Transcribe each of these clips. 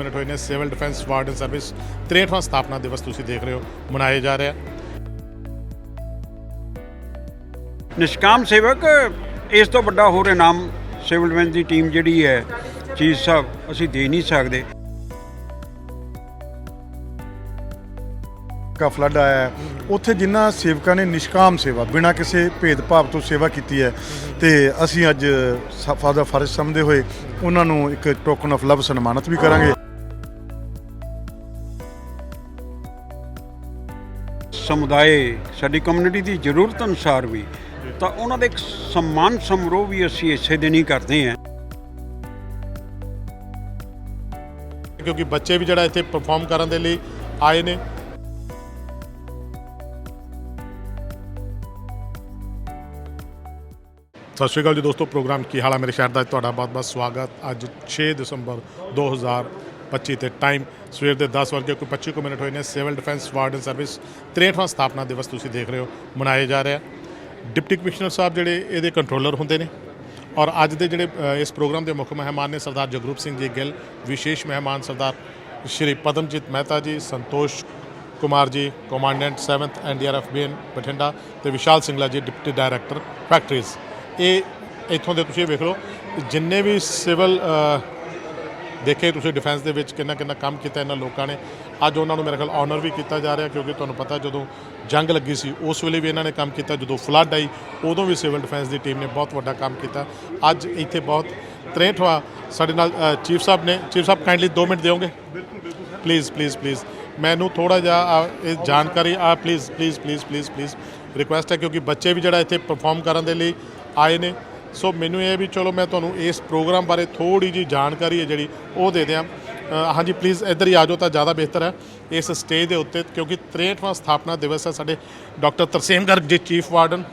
Minute ਹੋਏ ਨੇ civil defence warden service 63ਵਾਂ ਸਥਾਪਨਾ ਦਿਵਸ ਤੁਸੀਂ ਦੇਖ ਰਹੇ ਹੋ ਮਨਾਇਆ ਜਾ ਰਿਹਾ। ਨਿਸ਼ਕਾਮ ਸੇਵਕ ਇਸ ਤੋਂ ਵੱਡਾ ਹੋਰ ਇਨਾਮ ਸਿਵਲ ਡਿਫੈਂਸ ਦੀ ਟੀਮ ਜਿਹੜੀ ਹੈ ਚੀਫ ਸਾਹਿਬ ਅਸੀਂ ਦੇ ਨਹੀਂ ਸਕਦੇ। ਕਾ ਫਲੱਡ ਆਇਆ ਉੱਥੇ ਜਿਨ੍ਹਾਂ ਸੇਵਕਾਂ ਨੇ ਨਿਸ਼ਕਾਮ ਸੇਵਾ ਬਿਨਾਂ ਕਿਸੇ ਭੇਦਭਾਵ ਤੋਂ ਸੇਵਾ ਕੀਤੀ ਹੈ ਤੇ ਅਸੀਂ ਅੱਜ ਫਾਦਰ ਫਰਜ਼ ਸਮਝਦੇ ਹੋਏ ਉਹਨਾਂ ਨੂੰ ਇੱਕ ਟੋਕਨ ਆਫ ਲਵ ਸਨਮਾਨਿਤ ਵੀ ਕਰਾਂਗੇ। ਸਮੁਦਾਇ ਸਾਡੀ ਕਮਿਊਨਿਟੀ ਦੀ ਜ਼ਰੂਰਤ ਅਨੁਸਾਰ ਵੀ, ਤਾਂ ਉਹਨਾਂ ਦੇ ਇੱਕ ਸਨਮਾਨ ਸਮਾਰੋਹ ਵੀ ਅਸੀਂ ਇਸੇ ਦਿਨ ਹੀ ਕਰਦੇ ਹਾਂ। ਕਿਉਂਕਿ ਬੱਚੇ ਵੀ ਜਿਹੜਾ ਇੱਥੇ ਪਰਫਾਰਮ ਕਰਨ ਦੇ ਲਈ ਆਏ ਨੇ। ਸਤਿ ਸ਼੍ਰੀ ਅਕਾਲ ਜੀ ਦੋਸਤੋ, ਪ੍ਰੋਗਰਾਮ ਕੀ ਹਾਲ ਹੈ ਮੇਰੇ ਸ਼ਹਿਰ ਦਾ? ਤੁਹਾਡਾ ਬਹੁਤ-ਬਹੁਤ ਸਵਾਗਤ। ਅੱਜ 6 ਦਸੰਬਰ 2025 ਤੇ ਟਾਈਮ ਸਵੇਰ ਦੇ 10 ਵਜੇ ਕੋਈ 25 ਕੁ ਮਿੰਟ ਹੋਏ ਨੇ। ਸਿਵਲ ਡਿਫੈਂਸ ਵਾਰਡਨ ਸਰਵਿਸ 63ਵਾਂ ਸਥਾਪਨਾ ਦਿਵਸ ਤੁਸੀਂ ਦੇਖ ਰਹੇ ਹੋ ਮਨਾਇਆ ਜਾ ਰਿਹਾ ਡਿਪਟੀ ਕਮਿਸ਼ਨਰ ਸਾਹਿਬ ਜਿਹੜੇ ਇਹਦੇ ਕੰਟਰੋਲਰ ਹੁੰਦੇ ਨੇ ਔਰ ਅੱਜ ਦੇ ਜਿਹੜੇ ਇਸ ਪ੍ਰੋਗਰਾਮ ਦੇ ਮੁੱਖ ਮਹਿਮਾਨ ਨੇ ਸਰਦਾਰ ਜਗਰੂਪ ਸਿੰਘ ਜੀ ਗਿੱਲ, ਵਿਸ਼ੇਸ਼ ਮਹਿਮਾਨ ਸਰਦਾਰ ਸ਼੍ਰੀ ਪਦਮਜੀਤ ਮਹਿਤਾ ਜੀ, Santosh Kumar ji commandant 7th NDRF BN Bathinda ਤੇ ਵਿਸ਼ਾਲ ਸਿੰਘਲਾ ਜੀ ਡਿਪਟੀ ਡਾਇਰੈਕਟਰ ਫੈਕਟਰੀਜ਼ ਇਹ, ਇੱਥੋਂ ਦੇ ਤੁਸੀਂ ਵੇਖ ਲਓ, ਜਿੰਨੇ ਵੀ ਸਿਵਲ ਦੇਖੇ ਤੁਸੀਂ ਡਿਫੈਂਸ ਦੇ ਵਿੱਚ ਕਿੰਨਾ ਕਿੰਨਾ ਕੰਮ ਕੀਤਾ ਇਹਨਾਂ ਲੋਕਾਂ ਨੇ। ਅੱਜ ਉਹਨਾਂ ਨੂੰ ਮੇਰੇ ਖਿਆਲ ਆਨਰ ਵੀ ਕੀਤਾ ਜਾ ਰਿਹਾ ਕਿਉਂਕਿ ਤੁਹਾਨੂੰ ਪਤਾ ਜਦੋਂ ਜੰਗ ਲੱਗੀ ਸੀ, ਉਸ ਵੇਲੇ ਵੀ ਇਹਨਾਂ ਨੇ ਕੰਮ ਕੀਤਾ। ਜਦੋਂ ਫਲੱਡ ਆਈ, ਉਦੋਂ ਵੀ ਸਿਵਲ ਡਿਫੈਂਸ ਦੀ ਟੀਮ ਨੇ ਬਹੁਤ ਵੱਡਾ ਕੰਮ ਕੀਤਾ। ਅੱਜ ਇੱਥੇ ਬਹੁਤ 63ਵਾਂ ਸਾਡੇ ਨਾਲ ਚੀਫ ਸਾਹਿਬ ਨੇ। ਚੀਫ ਸਾਹਿਬ ਕਾਈਂਡਲੀ 2 ਮਿੰਟ ਦਿਓਗੇ? ਪਲੀਜ਼ ਪਲੀਜ਼ ਪਲੀਜ਼ ਮੈਨੂੰ ਥੋੜਾ ਜਿਹਾ ਇਹ ਜਾਣਕਾਰੀ ਆ please please please please please request ਹੈ ਕਿਉਂਕਿ ਬੱਚੇ ਵੀ ਜਿਹੜਾ ਇੱਥੇ ਪਰਫਾਰਮ ਕਰਨ ਦੇ ਲਈ ਆਏ ਨੇ। ਸੋ ਮੈਨੂੰ ਇਹ ਵੀ ਚਲੋ ਮੈਂ ਤੁਹਾਨੂੰ ਇਸ ਪ੍ਰੋਗਰਾਮ ਬਾਰੇ ਥੋੜੀ ਜੀ ਜਾਣਕਾਰੀ ਹੈ ਜਿਹੜੀ ਉਹ ਦੇ ਦਿਆਂ। ਹਾਂਜੀ ਪਲੀਜ਼ ਇੱਧਰ ਹੀ ਆ ਜਾਓ ਤਾਂ ਜ਼ਿਆਦਾ ਬਿਹਤਰ ਹੈ ਇਸ ਸਟੇਜ ਦੇ ਉੱਤੇ ਕਿਉਂਕਿ 63ਵਾਂ ਸਥਾਪਨਾ ਦਿਵਸ ਹੈ ਸਾਡੇ doctor Tarsem Garg ji chief warden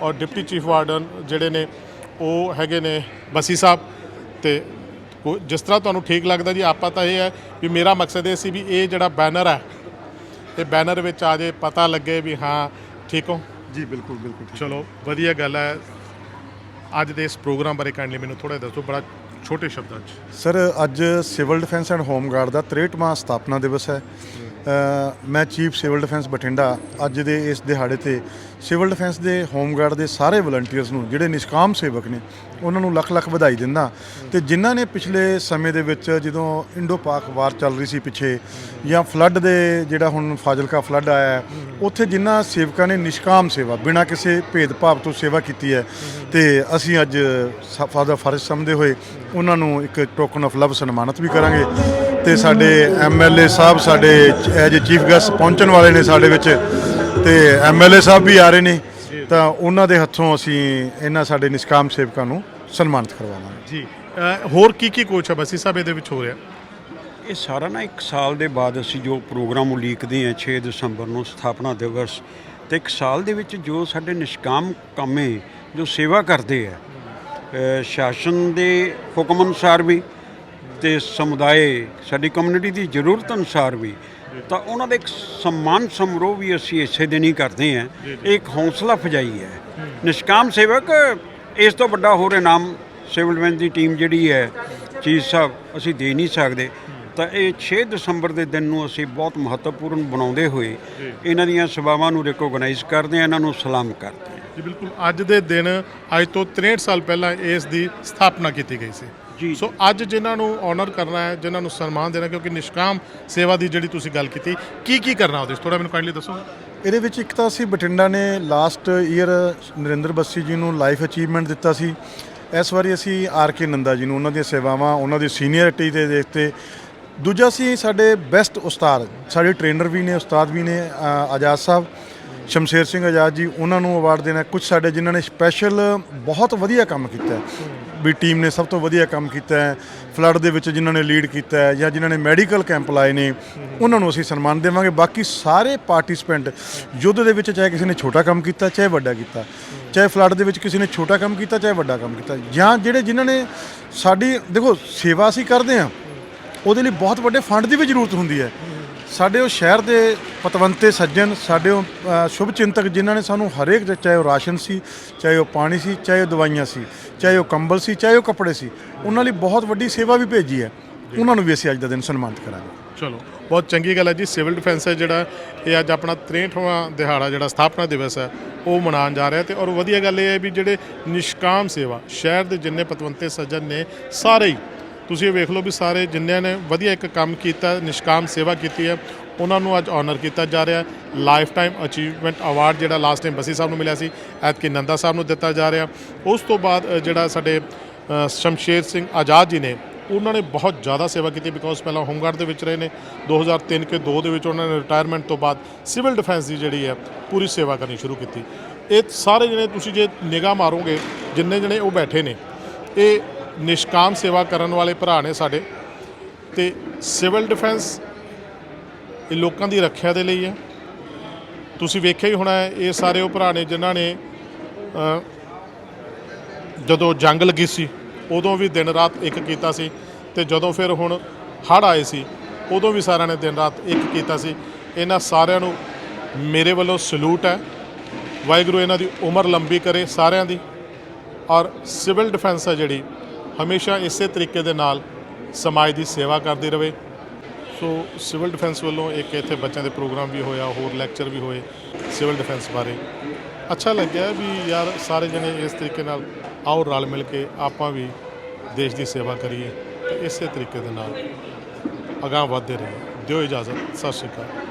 ਔਰ ਡਿਪਟੀ ਚੀਫ ਵਾਰਡਨ ਜਿਹੜੇ ਨੇ ਉਹ ਹੈਗੇ ਨੇ ਬਸੀ ਸਾਹਿਬ। ਤੇ ਜਿਸ ਤਰ੍ਹਾਂ ਤੁਹਾਨੂੰ ਠੀਕ ਲੱਗਦਾ ਜੀ ਆਪਾਂ ਤਾਂ ਇਹ ਹੈ ਵੀ ਮੇਰਾ ਮਕਸਦ ਇਹ ਸੀ ਵੀ ਇਹ ਜਿਹੜਾ ਬੈਨਰ ਹੈ ਇਹ ਬੈਨਰ ਵਿੱਚ ਆ ਜੇ ਪਤਾ ਲੱਗੇ ਵੀ ਹਾਂ ਠੀਕ ਹੋ? ਜੀ ਬਿਲਕੁਲ ਬਿਲਕੁਲ ਚਲੋ ਵਧੀਆ ਗੱਲ ਹੈ। ਅੱਜ ਦੇ ਇਸ ਪ੍ਰੋਗਰਾਮ ਬਾਰੇ ਕਾਈਂਡਲੀ ਮੈਨੂੰ ਥੋੜਾ ਦੱਸੋ, ਬੜਾ ਛੋਟੇ ਸ਼ਬਦਾਂ 'ਚ। ਸਰ ਅੱਜ civil defence and home guard ਦਾ 63ਵਾਂ ਸਥਾਪਨਾ ਦਿਵਸ ਹੈ। ਮੈਂ ਚੀਫ ਸਿਵਲ ਡਿਫੈਂਸ ਬਠਿੰਡਾ, ਅੱਜ ਦੇ ਇਸ ਦਿਹਾੜੇ ਤੇ ਸਿਵਲ ਡਿਫੈਂਸ ਦੇ ਹੋਮਗਾਰਡ ਦੇ ਸਾਰੇ ਵਲੰਟੀਅਰਸ ਨੂੰ, ਜਿਹੜੇ ਨਿਸ਼ਕਾਮ ਸੇਵਕ ਨੇ, ਉਹਨਾਂ ਨੂੰ ਲੱਖ ਲੱਖ ਵਧਾਈ ਦਿੰਦਾ। ਤੇ ਜਿਨ੍ਹਾਂ ਨੇ ਪਿਛਲੇ ਸਮੇਂ ਦੇ ਵਿੱਚ ਜਦੋਂ ਇੰਡੋ ਪਾਕ ਵਾਰ ਚੱਲ ਰਹੀ ਸੀ ਪਿੱਛੇ, ਜਾਂ ਫਲੱਡ ਦੇ ਜਿਹੜਾ ਹੁਣ ਫਾਜ਼ਿਲਕਾ ਫਲੱਡ ਆਇਆ ਉੱਥੇ ਜਿਨ੍ਹਾਂ ਸੇਵਕਾਂ ਨੇ ਨਿਸ਼ਕਾਮ ਸੇਵਾ, ਬਿਨਾਂ ਕਿਸੇ ਭੇਦਭਾਵ ਤੋਂ ਸੇਵਾ ਕੀਤੀ ਹੈ, ਤੇ ਅਸੀਂ ਅੱਜ ਫਾਦਰ ਫਰਜ਼ ਸਮਝਦੇ ਹੋਏ ਉਹਨਾਂ ਨੂੰ ਇੱਕ ਟੋਕਨ ਆਫ ਲਵ ਸਨਮਾਨਿਤ ਵੀ ਕਰਾਂਗੇ। ਤੇ ਸਾਡੇ ਐਮਐਲਏ ਸਾਹਿਬ ਸਾਡੇ ਐਜ ਚੀਫ ਗੈਸਟ ਪਹੁੰਚਣ ਵਾਲੇ ਨੇ ਸਾਡੇ ਵਿੱਚ ਤੇ ਐਮਐਲਏ ਸਾਹਿਬ ਵੀ ਆ ਰਹੇ ਨੇ ਤਾਂ ਉਹਨਾਂ ਦੇ ਹੱਥੋਂ ਅਸੀਂ ਇਹਨਾਂ ਸਾਡੇ ਨਿਸ਼ਕਾਮ ਸੇਵਕਾਂ ਨੂੰ ਸਨਮਾਨਿਤ ਕਰਵਾਵਾਂਗੇ। ਜੀ ਹੋਰ ਕੀ ਕੀ ਕੋਚ ਹੈ ਬਸੀ ਸਾਹਿਬ ਇਹਦੇ ਵਿੱਚ ਹੋ ਰਿਹਾ। ਇਹ ਸਾਰਾ ਨਾ ਇੱਕ ਸਾਲ ਦੇ ਬਾਅਦ ਅਸੀਂ ਜੋ ਪ੍ਰੋਗਰਾਮ ਉਲੀਕਦੇ ਹਾਂ 6 ਦਸੰਬਰ ਨੂੰ ਸਥਾਪਨਾ ਦਿਵਸ ਤੇ ਇੱਕ ਸਾਲ ਦੇ ਵਿੱਚ ਜੋ ਸਾਡੇ ਨਿਸ਼ਕਾਮ ਕਾਮੇ ਜੋ ਸੇਵਾ ਕਰਦੇ ਆ ਸ਼ਾਸਨ ਦੇ ਹੁਕਮ ਅਨੁਸਾਰ ਵੀ ਤੇ ਸਮੁਦਾਇ ਸਾਡੀ ਕਮਿਊਨਿਟੀ ਦੀ ਜ਼ਰੂਰਤ ਅਨੁਸਾਰ ਵੀ ਤਾਂ ਉਹਨਾਂ ਦਾ ਇੱਕ ਸਨਮਾਨ ਸਮਾਰੋਹ ਵੀ ਅਸੀਂ ਇਸੇ ਦਿਨ ਹੀ ਕਰਦੇ ਹਾਂ। ਇਹ ਇੱਕ ਹੌਸਲਾ ਅਫਜਾਈ ਹੈ। ਨਿਸ਼ਕਾਮ ਸੇਵਕ ਇਸ ਤੋਂ ਵੱਡਾ ਹੋਰ ਇਨਾਮ ਸਿਵਲ ਡਿਫੈਂਸ ਦੀ ਟੀਮ ਜਿਹੜੀ ਹੈ ਚੀਫ ਸਾਹਿਬ ਅਸੀਂ ਦੇ ਨਹੀਂ ਸਕਦੇ। ਤਾਂ ਇਹ 6 ਦਸੰਬਰ ਦੇ ਦਿਨ ਨੂੰ ਅਸੀਂ ਬਹੁਤ ਮਹੱਤਵਪੂਰਨ ਬਣਾਉਂਦੇ ਹੋਏ ਇਹਨਾਂ ਦੀਆਂ ਸੇਵਾਵਾਂ ਨੂੰ ਰਿਕੋਗਨਾਈਜ਼ ਕਰਦੇ ਹਾਂ ਇਹਨਾਂ ਨੂੰ ਸਲਾਮ ਕਰਦੇ ਜੀ ਬਿਲਕੁਲ। ਅੱਜ ਦੇ ਦਿਨ ਅੱਜ ਤੋਂ 63 ਸਾਲ ਪਹਿਲਾਂ ਇਸ ਦੀ ਸਥਾਪਨਾ ਕੀਤੀ ਗਈ ਸੀ। ਜੀ। ਸੋ ਅੱਜ ਜਿਨ੍ਹਾਂ ਨੂੰ ਆਨਰ ਕਰਨਾ ਹੈ ਜਿਨ੍ਹਾਂ ਨੂੰ ਸਨਮਾਨ ਦੇਣਾ ਕਿਉਂਕਿ ਨਿਸ਼ਕਾਮ ਸੇਵਾ ਦੀ ਜਿਹੜੀ ਤੁਸੀਂ ਗੱਲ ਕੀਤੀ ਕੀ ਕੀ ਕਰਨਾ ਉਹਦੇ ਥੋੜਾ ਮੈਨੂੰ ਕਾਈਂਡਲੀ ਦੱਸੋ ਇਹਦੇ ਵਿੱਚ ਇੱਕ ਤਾਂ ਅਸੀਂ ਬਠਿੰਡਾ ਨੇ ਲਾਸਟ ਈਅਰ ਨਰਿੰਦਰ ਬੱਸੀ ਜੀ ਨੂੰ ਲਾਈਫ ਅਚੀਵਮੈਂਟ ਦਿੱਤਾ ਸੀ। ਇਸ ਵਾਰੀ ਅਸੀਂ ਆਰ ਕੇ ਨੰਦਾ ਜੀ ਨੂੰ ਉਹਨਾਂ ਦੀਆਂ ਸੇਵਾਵਾਂ ਉਹਨਾਂ ਦੀ ਸੀਨੀਅਰਿਟੀ ਦੇ ਦੇਖ ਤੇ ਦੂਜਾ ਸੀ ਸਾਡੇ ਬੈਸਟ ਉਸਤਾਦ ਸਾਡੇ ਟ੍ਰੇਨਰ ਵੀ ਨੇ ਉਸਤਾਦ ਵੀ ਨੇ ਆਜ਼ਾਦ ਸਾਹਿਬ। ਸ਼ਮਸ਼ੇਰ ਸਿੰਘ ਆਜ਼ਾਦ ਜੀ, ਉਹਨਾਂ ਨੂੰ ਅਵਾਰਡ ਦੇਣਾ ਕੁਝ ਸਾਡੇ ਜਿਨ੍ਹਾਂ ਨੇ ਸਪੈਸ਼ਲ ਬਹੁਤ ਵਧੀਆ ਕੰਮ ਕੀਤਾ ਵੀ ਟੀਮ ਨੇ ਸਭ ਤੋਂ ਵਧੀਆ ਕੰਮ ਕੀਤਾ ਹੈ। ਫਲੱਡ ਦੇ ਵਿੱਚ ਜਿਨ੍ਹਾਂ ਨੇ ਲੀਡ ਕੀਤਾ ਹੈ ਜਾਂ ਜਿਨ੍ਹਾਂ ਨੇ ਮੈਡੀਕਲ ਕੈਂਪ ਲਾਏ ਨੇ, ਉਹਨਾਂ ਨੂੰ ਅਸੀਂ ਸਨਮਾਨ ਦੇਵਾਂਗੇ। ਬਾਕੀ ਸਾਰੇ ਪਾਰਟਿਸਪੈਂਟ ਯੁੱਧ ਦੇ ਵਿੱਚ ਚਾਹੇ ਕਿਸੇ ਨੇ ਛੋਟਾ ਕੰਮ ਕੀਤਾ, ਚਾਹੇ ਵੱਡਾ ਕੀਤਾ, ਚਾਹੇ ਫਲੱਡ ਦੇ ਵਿੱਚ ਕਿਸੇ ਨੇ ਛੋਟਾ ਕੰਮ ਕੀਤਾ, ਚਾਹੇ ਵੱਡਾ ਕੰਮ ਕੀਤਾ, ਜਾਂ ਜਿਹੜੇ ਜਿਨ੍ਹਾਂ ਨੇ ਸਾਡੀ, ਦੇਖੋ ਸੇਵਾ ਅਸੀਂ ਕਰਦੇ ਹਾਂ, ਉਹਦੇ ਲਈ ਬਹੁਤ ਵੱਡੇ ਫੰਡ ਦੀ ਵੀ ਜ਼ਰੂਰਤ ਹੁੰਦੀ ਹੈ। ਸਾਡੇ ਉਹ ਸ਼ਹਿਰ ਦੇ ਪਤਵੰਤੇ ਸੱਜਣ ਸਾਡੇ ਉਹ ਸ਼ੁਭ ਚਿੰਤਕ ਜਿਨ੍ਹਾਂ ਨੇ ਸਾਨੂੰ ਹਰੇਕ ਦੇ ਚਾਹੇ ਉਹ ਰਾਸ਼ਨ ਸੀ ਚਾਹੇ ਉਹ ਪਾਣੀ ਸੀ ਚਾਹੇ ਉਹ ਦਵਾਈਆਂ ਸੀ ਚਾਹੇ ਉਹ ਕੰਬਲ ਸੀ ਚਾਹੇ ਉਹ ਕੱਪੜੇ ਸੀ ਉਹਨਾਂ ਲਈ ਬਹੁਤ ਵੱਡੀ ਸੇਵਾ ਵੀ ਭੇਜੀ ਹੈ। ਉਹਨਾਂ ਨੂੰ ਵੀ ਅਸੀਂ ਅੱਜ ਦਾ ਦਿਨ ਸਨਮਾਨਿਤ ਕਰਾਂਗੇ। ਚਲੋ ਬਹੁਤ ਚੰਗੀ ਗੱਲ ਹੈ ਜੀ। ਸਿਵਲ ਡਿਫੈਂਸ ਹੈ ਜਿਹੜਾ ਇਹ ਅੱਜ ਆਪਣਾ 63ਵਾਂ ਦਿਹਾੜਾ ਜਿਹੜਾ ਸਥਾਪਨਾ ਦਿਵਸ ਹੈ ਉਹ ਮਨਾਉਣ ਜਾ ਰਿਹਾ ਤੇ ਔਰ ਵਧੀਆ ਗੱਲ ਇਹ ਹੈ ਵੀ ਜਿਹੜੇ ਨਿਸ਼ਕਾਮ ਸੇਵਾ ਸ਼ਹਿਰ ਦੇ ਜਿੰਨੇ ਪਤਵੰਤੇ ਸੱਜਣ ਨੇ ਸਾਰੇ ਹੀ ਤੁਸੀਂ ਇਹ ਵੇਖ ਲਓ ਵੀ ਸਾਰੇ ਜਿੰਨਿਆਂ ਨੇ ਵਧੀਆ ਇੱਕ ਕੰਮ ਕੀਤਾ, ਨਿਸ਼ਕਾਮ ਸੇਵਾ ਕੀਤੀ ਹੈ, ਉਹਨਾਂ ਨੂੰ ਅੱਜ ਆਨਰ ਕੀਤਾ ਜਾ ਰਿਹਾ ਲਾਈਫ ਟਾਈਮ ਅਚੀਵਮੈਂਟ ਅਵਾਰਡ ਜਿਹੜਾ ਲਾਸਟ ਟਾਈਮ ਬਸੀ ਸਾਹਿਬ ਨੂੰ ਮਿਲਿਆ ਸੀ, ਐਤਕੀ ਨੰਦਾ ਸਾਹਿਬ ਨੂੰ ਦਿੱਤਾ ਜਾ ਰਿਹਾ ਉਸ ਤੋਂ ਬਾਅਦ ਜਿਹੜਾ ਸਾਡੇ ਸ਼ਮਸ਼ੇਰ ਸਿੰਘ ਆਜ਼ਾਦ ਜੀ ਨੇ, ਉਹਨਾਂ ਨੇ ਬਹੁਤ ਜ਼ਿਆਦਾ ਸੇਵਾ ਕੀਤੀ ਬਿਕੋਜ਼ ਪਹਿਲਾਂ ਹੋਮਗਾਰਡ ਦੇ ਵਿੱਚ ਰਹੇ ਨੇ। 2003 ਕੇ 2 ਦੇ ਵਿੱਚ ਉਹਨਾਂ ਨੇ ਰਿਟਾਇਰਮੈਂਟ ਤੋਂ ਬਾਅਦ ਸਿਵਲ ਡਿਫੈਂਸ ਦੀ ਜਿਹੜੀ ਹੈ, ਪੂਰੀ ਸੇਵਾ ਕਰਨੀ ਸ਼ੁਰੂ ਕੀਤੀ। ਇਹ ਸਾਰੇ ਜਣੇ ਤੁਸੀਂ ਜੇ ਨਿਗਾਹ ਮਾਰੋਗੇ, ਜਿੰਨੇ ਜਣੇ ਉਹ ਬੈਠੇ ਨੇ, ਇਹ ਨਿਸ਼ਕਾਮ ਸੇਵਾ ਕਰਨ ਵਾਲੇ ਭਰਾ ਨੇ ਸਾਡੇ ਤੇ ਸਿਵਲ ਡਿਫੈਂਸ ਇਹ ਲੋਕਾਂ ਦੀ ਰੱਖਿਆ ਦੇ ਲਈ ਹੈ। ਤੁਸੀਂ ਵੇਖਿਆ ਹੀ ਹੋਣਾ ਇਹ ਸਾਰੇ ਉਹ ਭਰਾ ਨੇ ਜਿਨ੍ਹਾਂ ਨੇ ਜਦੋਂ ਜੰਗ ਲੱਗੀ ਸੀ, ਉਦੋਂ ਵੀ ਦਿਨ ਰਾਤ ਇੱਕ ਕੀਤਾ ਸੀ ਤੇ ਜਦੋਂ ਫਿਰ ਹੁਣ ਹੜ੍ਹ ਆਏ ਸੀ, ਉਦੋਂ ਵੀ ਸਾਰਿਆਂ ਨੇ ਦਿਨ ਰਾਤ ਇੱਕ ਕੀਤਾ ਸੀ। ਇਹਨਾਂ ਸਾਰਿਆਂ ਨੂੰ ਮੇਰੇ ਵੱਲੋਂ ਸਲੂਟ ਹੈ। ਵਾਹਿਗੁਰੂ ਇਹਨਾਂ ਦੀ ਉਮਰ ਲੰਬੀ ਕਰੇ ਸਾਰਿਆਂ ਦੀ। ਔਰ ਸਿਵਲ ਡਿਫੈਂਸ ਹੈ ਜਿਹੜੀ ਹਮੇਸ਼ਾ ਇਸੇ ਤਰੀਕੇ ਦੇ ਨਾਲ ਸਮਾਜ ਦੀ ਸੇਵਾ ਕਰਦੀ ਰਹੇ ਸੋ ਸਿਵਲ ਡਿਫੈਂਸ ਵੱਲੋਂ ਇੱਕ ਇੱਥੇ ਬੱਚਿਆਂ ਦੇ ਪ੍ਰੋਗਰਾਮ ਵੀ ਹੋਇਆ, ਹੋਰ ਲੈਕਚਰ ਵੀ ਹੋਏ ਸਿਵਲ ਡਿਫੈਂਸ ਬਾਰੇ। ਅੱਛਾ ਲੱਗਿਆ ਵੀ ਯਾਰ ਸਾਰੇ ਜਣੇ ਇਸ ਤਰੀਕੇ ਨਾਲ ਆਓ ਰਲ ਮਿਲ ਕੇ ਆਪਾਂ ਵੀ ਦੇਸ਼ ਦੀ ਸੇਵਾ ਕਰੀਏ ਤੇ ਇਸੇ ਤਰੀਕੇ ਦੇ ਨਾਲ ਅਗਾਂਹ ਵਧਦੇ ਰਹੀਏ। ਦਿਓ ਇਜਾਜ਼ਤ, ਸਤਿ ਸ਼੍ਰੀ ਅਕਾਲ।